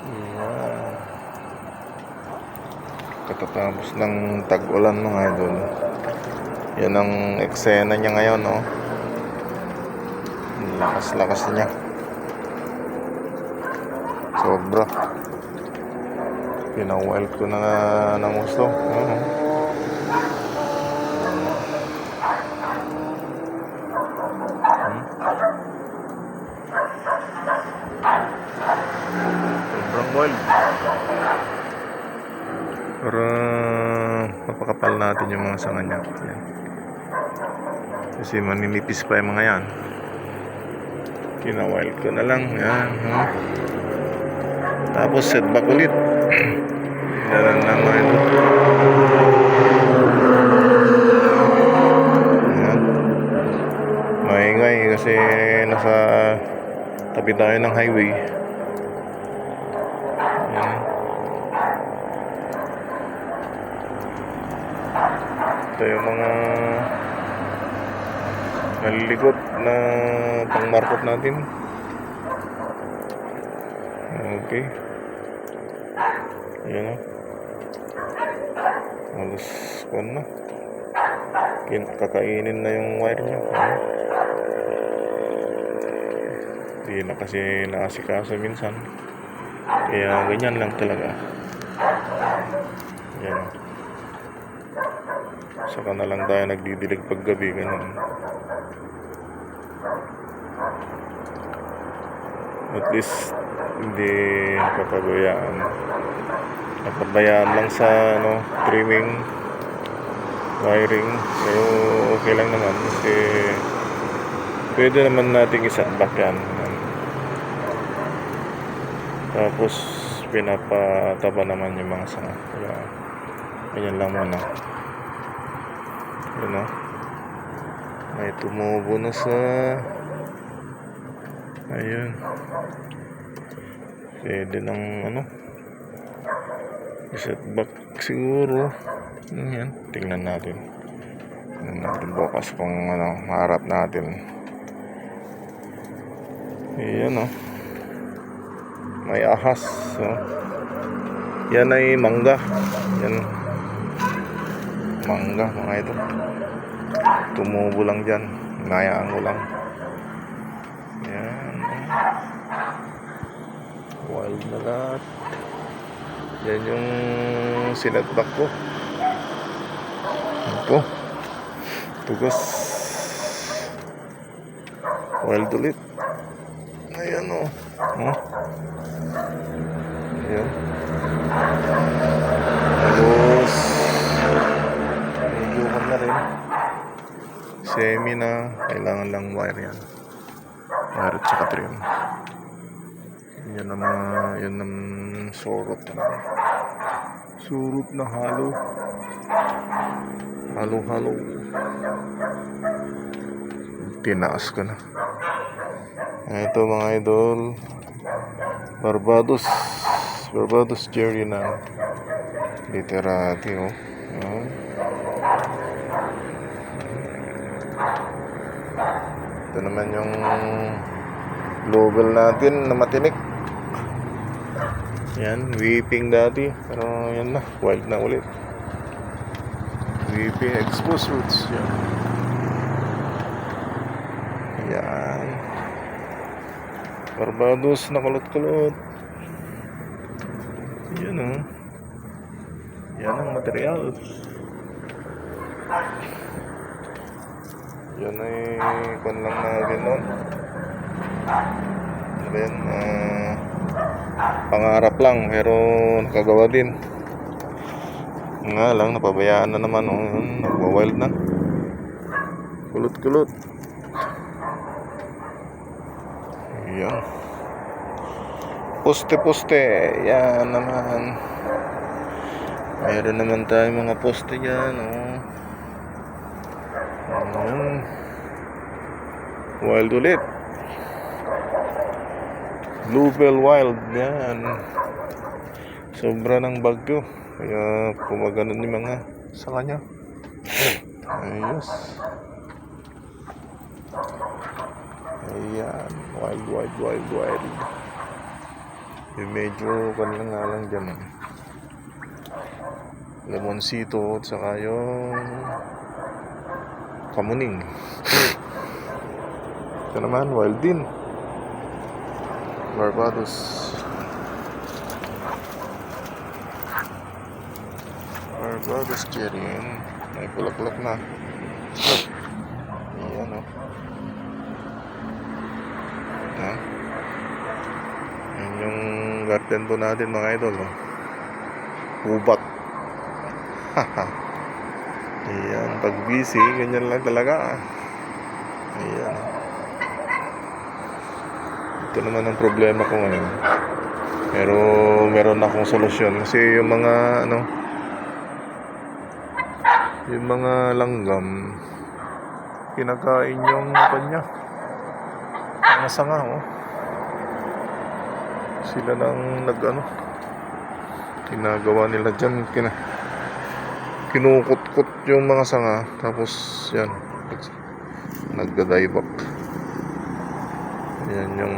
Ayan. Katatapos ng tag-ulan mga idol. Yan ang eksena niya ngayon, no? Ang Lakas-lakas niya. Sobra. Pinawild ko na ng gusto. Oo. Hmm. Natin yung mga sanga niya. Yan. Kasi maninipis pa yung mga yan. Kinawild ko na lang. Yan. hmm. Tapos set back ulit. Yan lang mga ito. Yan. Maingay kasi nasa tabi tayo ng highway. Ito yung mga nalilikot na pangmarkot natin. Okay. Yan o. Halos kung na. Kakainin na yung wire niya. Hindi na kasi naasikaso minsan. Kaya ganyan lang talaga. Yan o. Saka na lang tayo nagdidilig paggabi. Ganun. At least hindi napapabayaan. Napabayaan lang sa ano, trimming, wiring. Pero okay lang naman kasi pwede naman nating isa-back yan. Tapos pinapataba naman yung mga sanga. Kaya ganyan lang muna. Yun o. May tumubo na sa Ayun. Pwede ng ano. Set back siguro. Yan. Tingnan natin. Tingnan natin bukas kung ano, maharap natin. Ayan o. May ahas. Oh. Yan ay mangga. Yan. Mangga mga ito. Tumubo lang dyan. Ngayaan ko lang. Yan. Wild na lahat. Yan yung sinatbak ko. Ito. Tugas. Wild ulit. Ayan o. Oh. Ayan. Tapos, medyo kan na rin. Semi na. Kailangan lang wire yan. Wire at saka trim. Yan ang mga, yan ang surot na. Surot na halo. Halo-halo. Tinaas ko na. Ito mga idol. Barbados. Barbados Jerry na. Literati oh. Ayan. Ito naman yung global natin na matinik. Yan, weeping dati. Pero yan na, wild na ulit. Weeping exposed roots. Yan. Yan. Barbados na kulot-kulot. Yan oh. Yan ang material. Yan ay kung lang natin nun. Then, ah, pangarap lang pero nakagawa din. Nga lang, napabayaan na naman. Oh, yun, nagwa-wild na. Kulot-kulot. Yan. Poste-poste. Yan naman. Meron naman tayong mga poste dyan. Oh. Wild ulit. Bluebell Wild. Yan. Sobra ng bagyo. Kaya pumaganon yung mga sa kanya. Ayos. Ayan. Wild, wild, wild, wild. Yung medyo kan lang nga lang dyan. Lemonsito at saka yung kamuning. Ito naman, wild din. Barbados. Barbados cherry. May pulaklak na. Ayan o. Ha? Yan yung garden po natin mga idol. Oh. Ubat. Haha. Ayan, pag busy, ganyan lang talaga. Ayan. Ito naman ang problema ko ngayon. Pero meron akong solusyon kasi yung mga ano yung mga langgam kinakain yung kanya mga sanga oh. Sila nang nag ano ginagawa nila dyan kina, kinukot-kot yung mga sanga. Tapos yan. Nagda-dive up. Yan yung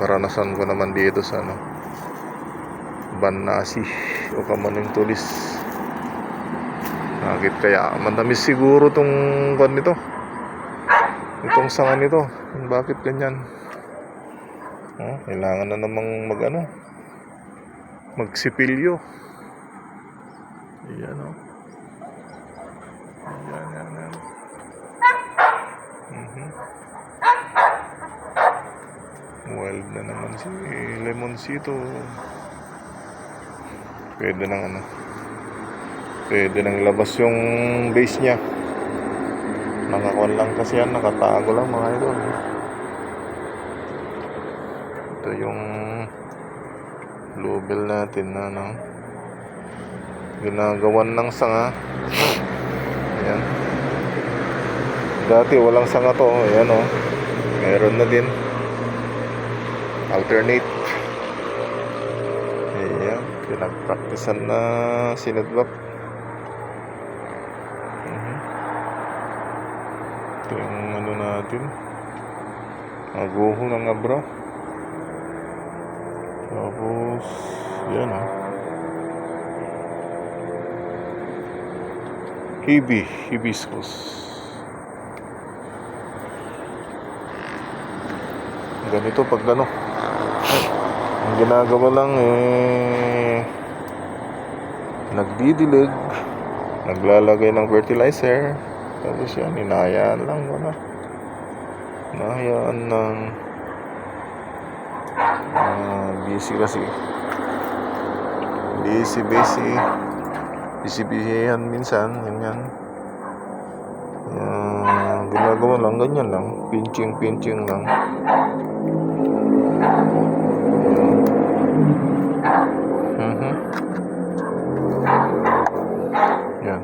karanasan ko naman dito sa ano Banasi o Kamaning Tulis. Bakit kaya? Matamis siguro tong kan nito. Itong sanga nito. Bakit ganyan? Oh, kailangan na namang mag ano magsipilyo. Yan o yan yan yan Mhm. wild na naman si Lemoncito. Pwede nang ano. Pwede nang labas yung base niya. Nakakuan lang kasi yan. Nakatago lang mga idol. Ito yung bluebell natin na ano ginagawan ng sanga ayan. Dati walang sanga to ayan o meron na din. Alternate. Ayan pinagpraktisan na sinadbak Mhm. ito yung ano natin. Aguho ng abra. Tapos yan ah hibi hibiscus. Ganito pag ano. Ang ginagawa lang eh nagdidilig naglalagay ng fertilizer. Tapos yan inahayaan lang wala. Inahayaan ng ah, busy kasi. Busy busy yan minsan ganyan Ah, ginagawa lang ganyan lang pinching pinching lang Mhm. Yan.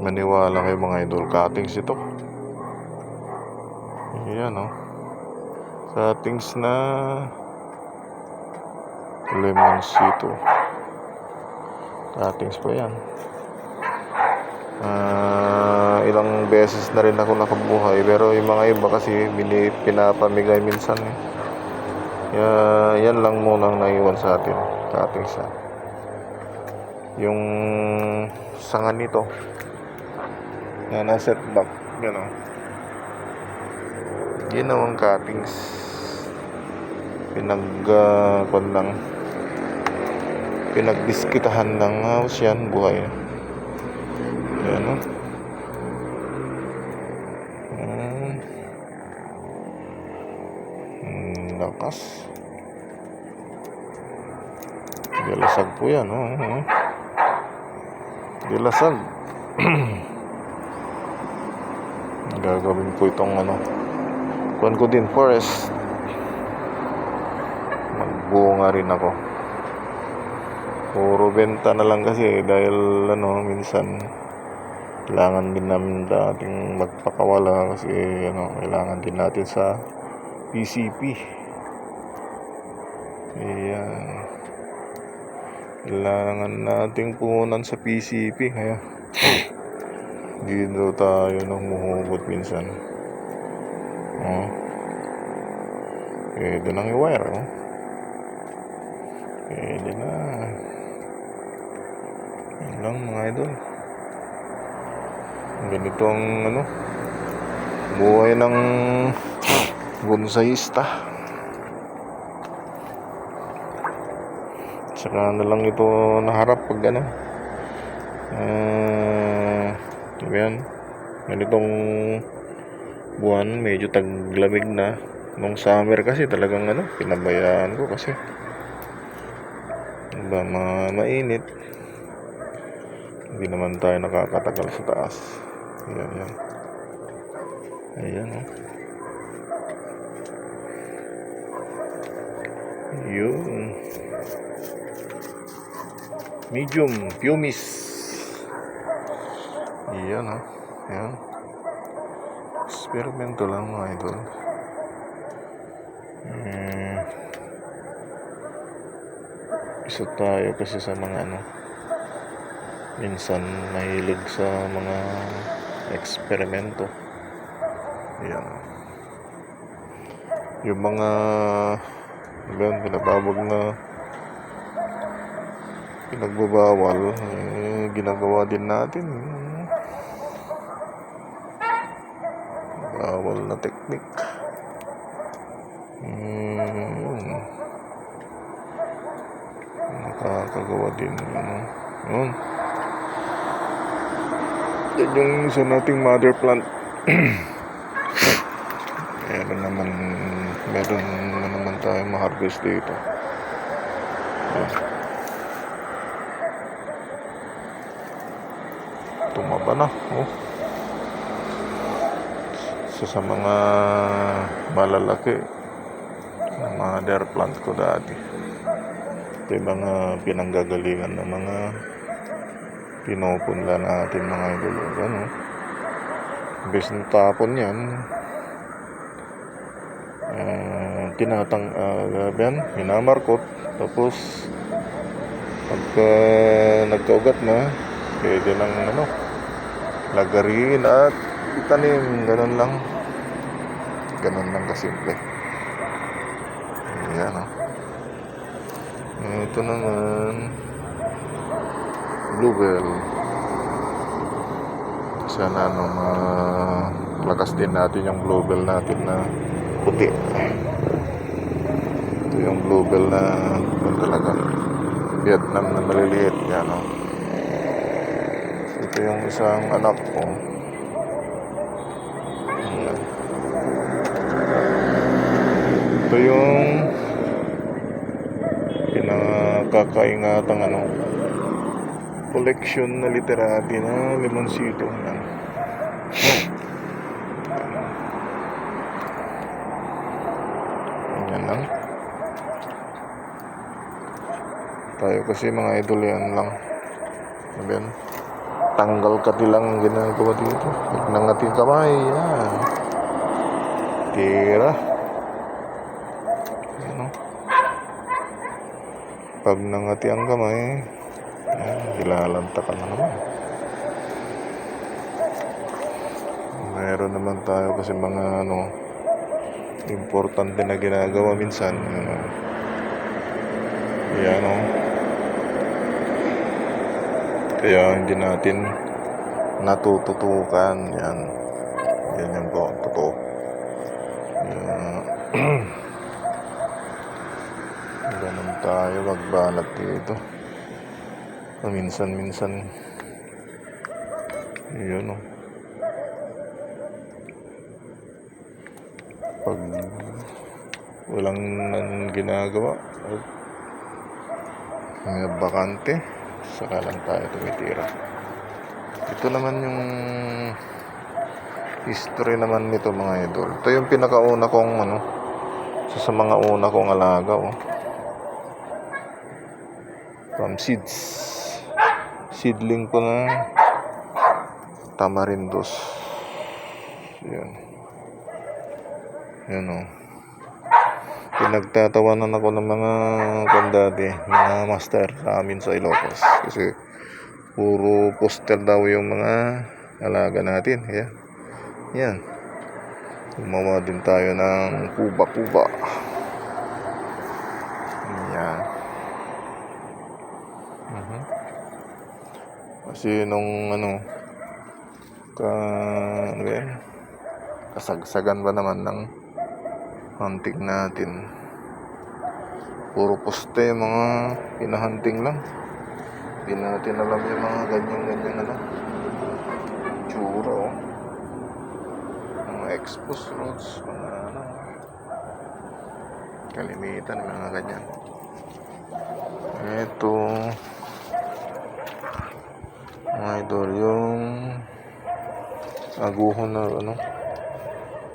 Maniwala kayo mga idol. Cuttings ito. Yan oh. Cuttings na lemonsito. Cuttings pa yan. Ah, ilang beses na rin ako nakabuhay pero yung mga iba kasi bini, pinapamigay minsan eh. Kaya yan lang muna ang naiwan sa atin. Cuttings yan. Yung sanga nito na nasa back, yun o. Ginawang cuttings. Pinag, uh, lang, pinagdiskitahan ng house yan, buhay. Yan o. Hmm. Hmm, lakas. Dilasag po yan, oh. oh. Dilasag. Gagawin po itong ano. Kuhan ko din, forest. Magbunga rin ako. Puro benta na lang kasi dahil ano, minsan kailangan din namin dating magpakawala kasi ano, kailangan din natin sa PCP. Ayan. Kailangan nating punan sa PCP kaya dito tayo nang muhugot minsan. Oh. Pwede nang i-wire, oh. Pwede na. Lang mga idol. Ganito ang ano, buhay ng bonsaiista. Saka na lang ito naharap pag ano. Uh, yan. Ganitong buwan, medyo taglamig na. Nung summer kasi talagang ano, pinabayaan ko kasi ba ma mainit. Hindi naman tayo nakakatagal sa taas. Ayan, yan. Ayan, oh. Yun. Medium, pumice. Iyan, ha. Yan. Eksperimento lang, mga idol. Hmm. Isa tayo kasi sa mga ano, minsan mahilig sa mga eksperimento. Yan. Yung mga, ano yun, pinababag na pinagbabawal, eh, ginagawa din natin. Bawal na teknik. Hmm. Nakakagawa din. Ano. Yun. Yan yung isa nating mother plant. meron naman, meron na naman tayo ma-harvest dito. Yan. tumaba na oh. isa sa mga malalaki na mother plant ko dati ito yung mga pinanggagalingan ng mga pinupunla natin mga idol. Ano imbes na tapon yan. Uh, tinatang uh, yan. Minamarkot tapos pagka nagkaugat na pwede lang ano lagarin at itanim. Ganun lang. Ganun lang kasimple. Ayan o ito naman bluebell sana ano malakas din natin yung bluebell natin na puti. Ito yung bluebell na ito talaga. Vietnam na maliliit yan o ito yung isang anak ko. Ito yung pinakakaingatang ano collection na literati na limonsito. Ayan. Ayan lang. Tayo kasi mga idol yan lang. Sabi yan tanggal ka nilang ginagawa dito. Pag nangating kamay, yan. Tira. Yan. Pag nangati ang kamay, yan, hilalanta ka na naman. Meron naman tayo kasi mga ano, importante na ginagawa minsan. Ano, yan o. Kaya hindi natin natututukan. Yan. Yan yung po. Totoo. Ganun tayo magbanat dito. Minsan-minsan. Yun o. Pag walang ginagawa, may bakante saka lang tayo tumitira ito naman yung history naman nito mga idol ito yung pinakauna kong ano isa sa mga una kong alaga oh. from seeds seedling ko na tamarindos yan yan oh pinagtatawanan ako ng mga kandade, mga master sa amin sa Ilocos. Kasi puro poster daw yung mga alaga natin. Yan. Yan. Gumawa din tayo ng kuba-kuba. Yan. Kasi nung ano, ka, ano yan? Kasagsagan ba naman ng hunting natin. Puro poste mga pinahunting lang. Hindi natin alam yung mga ganyan-ganyan ano. Tsura oh. Mga exposed roads, mga ano. Kalimitan, mga ganyan. Ito. Mga idol, yung aguhon na ano.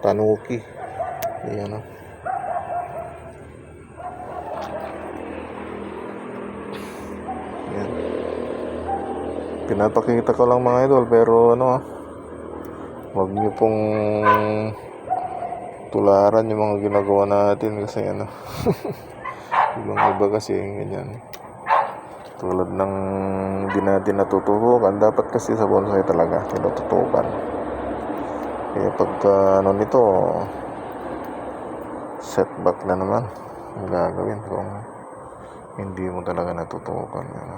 Tanuki. Ayan oh. Yan. Pinapakita ko lang mga idol pero ano ah. Huwag niyo pong tularan yung mga ginagawa natin kasi ano. Ibang iba kasi ganyan. Tulad ng hindi natin natututukan. Dapat kasi sa bonsai talaga tinututukan. Kaya pagka ano nito setback na naman ang gagawin kung hindi mo talaga natutukan. Ano.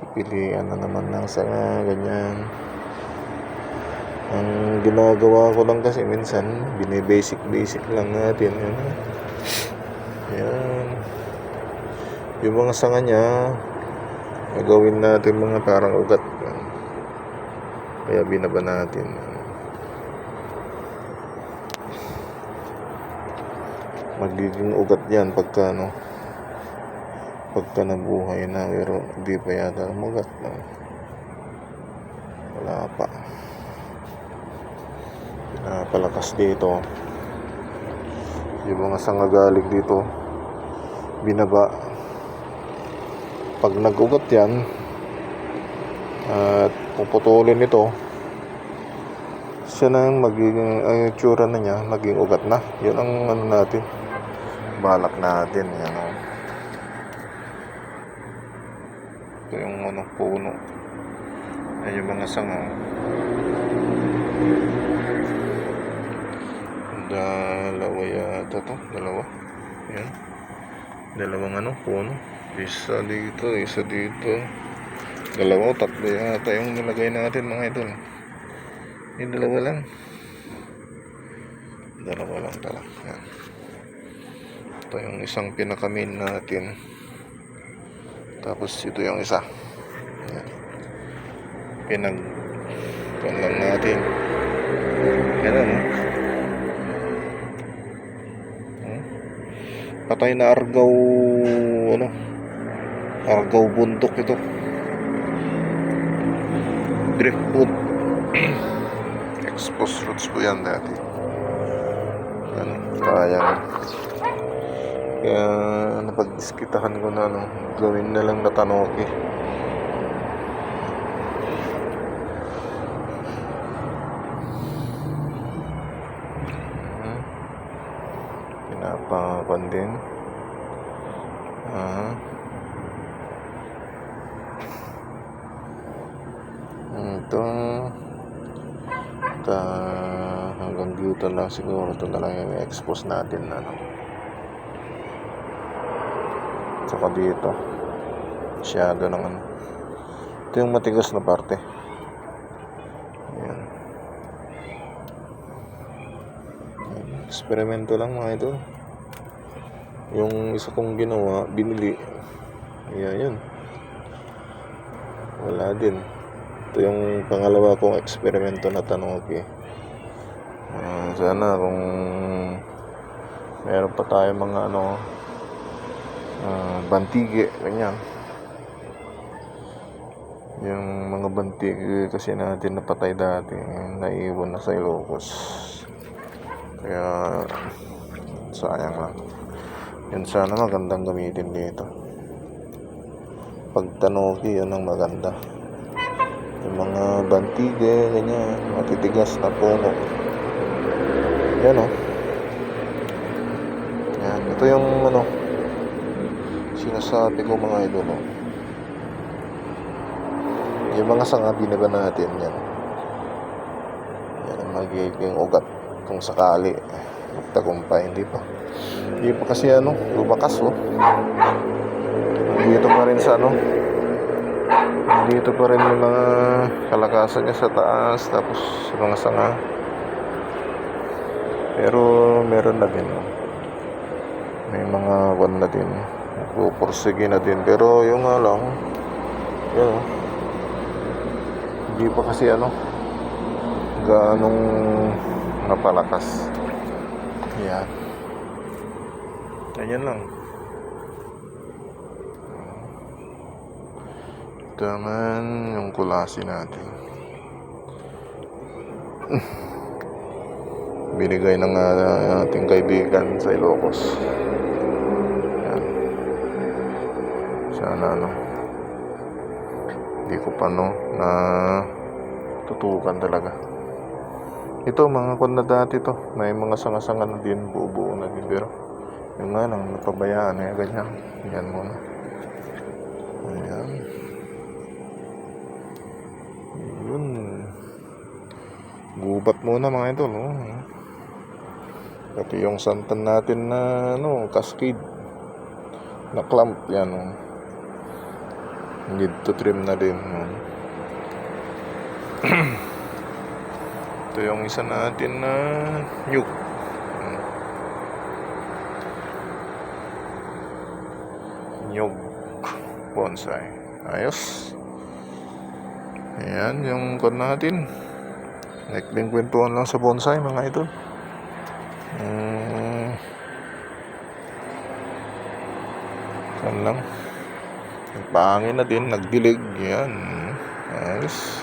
Pipilian na naman ng sanga, ganyan. Ang ginagawa ko lang kasi minsan, binibasic-basic lang natin. Ano. Yan. Yung mga sanga niya, gagawin natin mga parang ugat. Kaya binaba natin. Magiging ugat yan pagka ano, pagka nabuhay na pero hindi pa yata umagat no? wala pa pinapalakas dito yung mga sangagalig dito binaba pag nagugat yan at puputulin ito siya na magiging ang itsura na niya maging ugat na. Yun ang ano natin balak natin yan o ito yung ano puno. Yan yung mga sanga. Dalawa yata to dalawa. Yan. Dalawang ano puno isa dito isa dito. Dalawa o tatlo yata yung nilagay natin mga idol. Yung dalawa lang. Dalawa lang yan. Ito yung isang pinakamin natin. Tapos ito yung isa. Yan. pinag kan lang natin. Yan ano Hmm? patay na argaw ano argaw bundok ito driftwood exposed roots po yan dati ano sayang kaya napagdiskitahan ko na ano gawin na lang na tanoki Hmm. Pinapakan din. Ah. Ito. Ta hanggang dito lang siguro ito na lang yung expose natin ano. Saka dito. Masyado ng ano. Ito yung matigas na parte. Ayan. Eksperimento lang mga ito. Yung isa kong ginawa, binili. Ayan yun. Wala din. Ito yung pangalawa kong eksperimento na tanoki. Ah, sana kung meron pa tayo mga ano ah, bantige, ganyan. Yung mga bantige kasi natin napatay dati, naiwan na sa Ilocos. Kaya sayang lang. Yun sana magandang gamitin dito. Pag tanoki, yun ang maganda. Mga bantige, ganyan, matitigas na puno. Yan o. Yan, ito yung ano, sinasabi ko mga idol o. Yung mga sanga binaba natin yan. Yan ang magiging ugat kung sakali magtagumpay hindi pa hindi pa kasi ano lumakas oh dito pa rin sa ano Dito pa rin yung mga kalakasan niya sa taas, tapos sa mga sanga. Pero meron na din. oh. May mga one na din. Pupursige na din. Pero yung nga lang, yun oh. Hindi pa kasi ano, gaanong napalakas. Yan. Ganyan lang. Ito naman yung kulasi natin. Binigay ng ah, ating kaibigan sa Ilocos. Yan. Sana ano. Hindi ko pa no na tutukan talaga. Ito mga kon na dati to. May mga sanga-sanga na din, buo-buo na din. Pero yung nga lang, napabayaan eh, ganyan. Yan muna. Gubat muna mga ito, no? Pati yung santan natin na, ano, cascade. Na clamp, yan, no? Need to trim na din, no? Ito yung isa natin na nuke. Nyug bonsai. Ayos. Ayan yung kon natin. Naikling kwentuhan lang sa bonsai mga idol. Mm. Yan lang. Pangin na din, nagdilig. Yan. Ayos.